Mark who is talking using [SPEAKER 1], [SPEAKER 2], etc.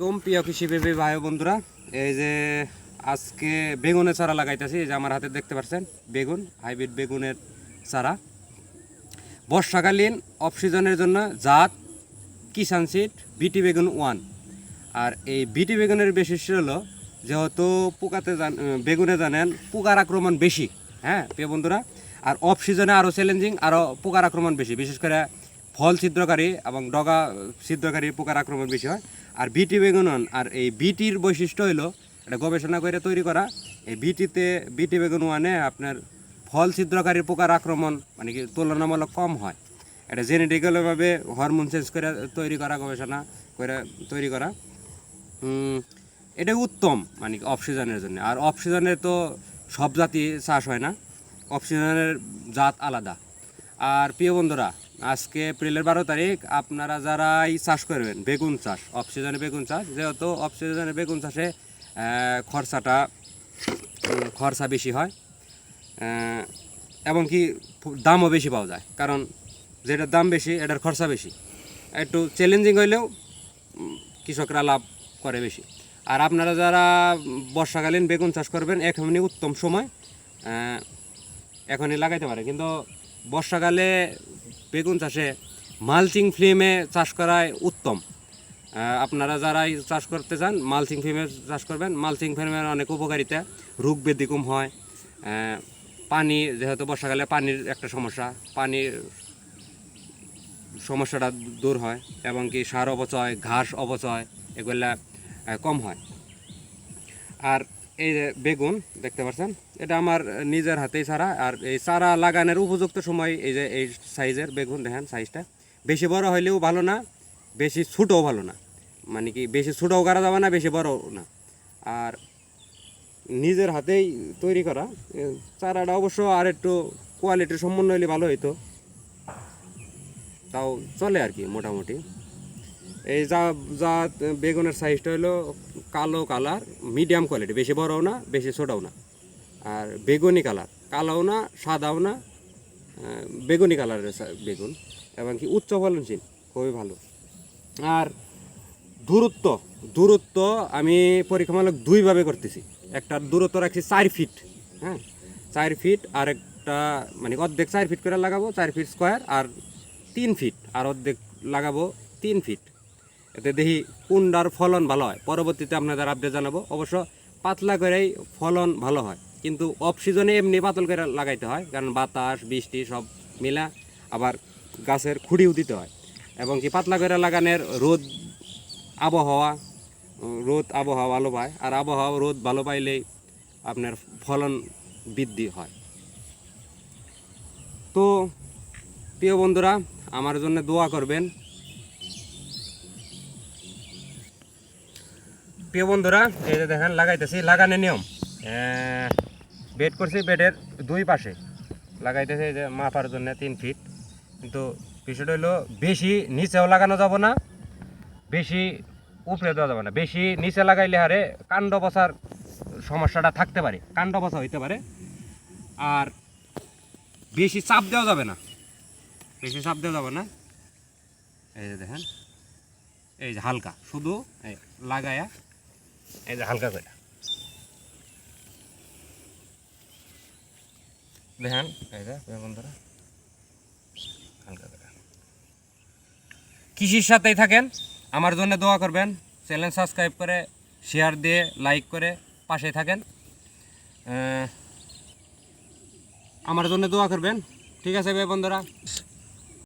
[SPEAKER 1] এরকম প্রিয় কৃষি প্রেমী ভাই বন্ধুরা। এই যে আজকে বেগুনের চারা লাগাইতেছি, এই যে আমার হাতে দেখতে পাচ্ছেন, বেগুন, হাইব্রিড বেগুনের চারা। বর্ষাকালীন অফ সিজনের জন্য জাত কিষান সিড, বিটি বেগুন ওয়ান। আর এই বিটি বেগুনের বৈশিষ্ট্য হলো, যেহেতু পোকাতে জান বেগুনে জানেন, পোকার আক্রমণ বেশি হ্যাঁ প্রিয় বন্ধুরা? আর অফ সিজনে আরও চ্যালেঞ্জিং, আরও পোকার আক্রমণ বেশি, বিশেষ করে ফল ছিদ্রকারী এবং ডগা ছিদ্রকারী পোকার আক্রমণ বেশি হয়। আর বিটি বেগুন আর এই বিটির বৈশিষ্ট্য হলো এটা গবেষণা করে তৈরি করা, এই বিটিতে বিটি বেগুন ওয়ানে আপনার ফল ছিদ্রকারী পোকার আক্রমণ মানে কি তুলনামূলক কম হয়। এটা জেনেটিক্যালভাবে হরমোন চেঞ্জ করে তৈরি করা, গবেষণা করে তৈরি করা। এটা উত্তম মানে অফ সিজনের জন্য। আর অফ সিজনে তো সব জাতি চাষ হয় না অফ সিজনের জাত আলাদা। আর প্রিয় বন্ধুরা আজকে এপ্রিলের বারো তারিখ, আপনারা যারাই চাষ করবেন, বেগুন চাষ অফ সিজনে বেগুন চাষ, যেহেতু অফ সিজনে বেগুন চাষে খরচাটা খরচা বেশি হয় এবং কি দামও বেশি পাওয়া যায়, কারণ যেটার দাম বেশি, এটার খরচা বেশি। একটু চ্যালেঞ্জিং হইলেও কৃষকরা লাভ করে বেশি। আর আপনারা যারা বর্ষাকালীন বেগুন চাষ করবেন, এখনই উত্তম সময় এখনই লাগাইতে পারে কিন্তু বর্ষাকালে বেগুন চাষে মালচিং ফ্লেমে চাষ করাই উত্তম। আপনারা যারাই চাষ করতে চান, মালচিং ফ্লেমে চাষ করবেন। মালচিং ফ্লেমের অনেক উপকারিতা, রোগ ব্যাধি কম হয়। পানি, যেহেতু বর্ষাকালে পানির একটা সমস্যা, পানির সমস্যাটা দূর হয় এবং কি সার অপচয়, ঘাস অপচয়, এগুলা কম হয়। আর এই যে বেগুন, দেখতে পাচ্ছেন? এটা আমার নিজের হাতেই চারা, আর এই চারা লাগানোর উপযুক্ত সময় এই যে এই সাইজের বেগুন, দেখেন সাইজটা। বেশি বড় হইলেও ভালো না, বেশি ছোটও ভালো না। মানে কি, বেশি ছোটও করা যাবে না, বেশি বড়ও না। আর নিজের হাতেই তৈরি করা চারাটা অবশ্য আর একটু কোয়ালিটির সম্পন্ন হইলে ভালো হইতো। তাও চলে আর কি, মোটামুটি। এই যা যা বেগুনের সাইজটা হলো কালো কালার মিডিয়াম কোয়ালিটি বেশি বড়ও না, বেশি ছোটও না। আর বেগুনি কালার, কালোও না, সাদাও না বেগুনি কালারের বেগুন, এবং কি উচ্চ ফলনশীল, খুবই ভালো। আর দূরত্ব দূরত্ব আমি পরীক্ষামূলক দুইভাবে করতেছি। একটা দূরত্ব রাখছি চার ফিট হ্যাঁ? চার ফিট আর একটা মানে অর্ধেক চার ফিট করে লাগাবো, চার ফিট স্কোয়ার আর তিন ফিট আর অর্ধেক লাগাবো তিন ফিট এতে দেখি কোনটার ফলন ভালো হয়। পরবর্তীতে আপনাদের আপডেট জানাব। অবশ্য পাতলা করেই ফলন ভালো হয়। কিন্তু অফ সিজনে এমনি পাতল করে লাগাইতে হয়, কারণ বাতাস, বৃষ্টি সব মিলা আবার গাছের খুঁড়িও দিতে হয়। এবং কি পাতলা করে লাগানোর রোদ আবহাওয়া রোদ আবহাওয়া ভালো পায়। আর আবহাওয়া, রোদ ভালো পাইলেই আপনার ফলন বৃদ্ধি হয়। তো প্রিয় বন্ধুরা, আমার জন্য দোয়া করবেন। প্রিয় বন্ধুরা, এই যে দেখেন, লাগাইতেছি, লাগানোর নিয়ম। বেড করছি বেডের দুই পাশে। লাগাইতেছি এই যে মাপার জন্য তিন ফিট কিন্তু বিষয়টা হলো, বেশি নিচেও লাগানো যাব না, বেশি উপরে দেওয়া যাবে না। বেশি নিচে লাগাইলে হারে কাণ্ড বসার সমস্যাটা থাকতে পারে, কাণ্ড বসা হইতে পারে। আর বেশি চাপ দেওয়া যাবে না, বেশি চাপ দেওয়া যাবে না। এই যে দেখেন, এই যে হালকা, শুধু লাগায়া এই যে হালকা করে। দেখেন, এই যে বন্ধুরা হালকা করে। কৃষির সাথেই থাকেন। আমার জন্য দোয়া করবেন। চ্যানেল সাবস্ক্রাইব করে শেয়ার দিয়ে লাইক করে পাশে থাকেন। আমার জন্য দোয়া করবেন। ঠিক আছে ভাই বন্ধুরা?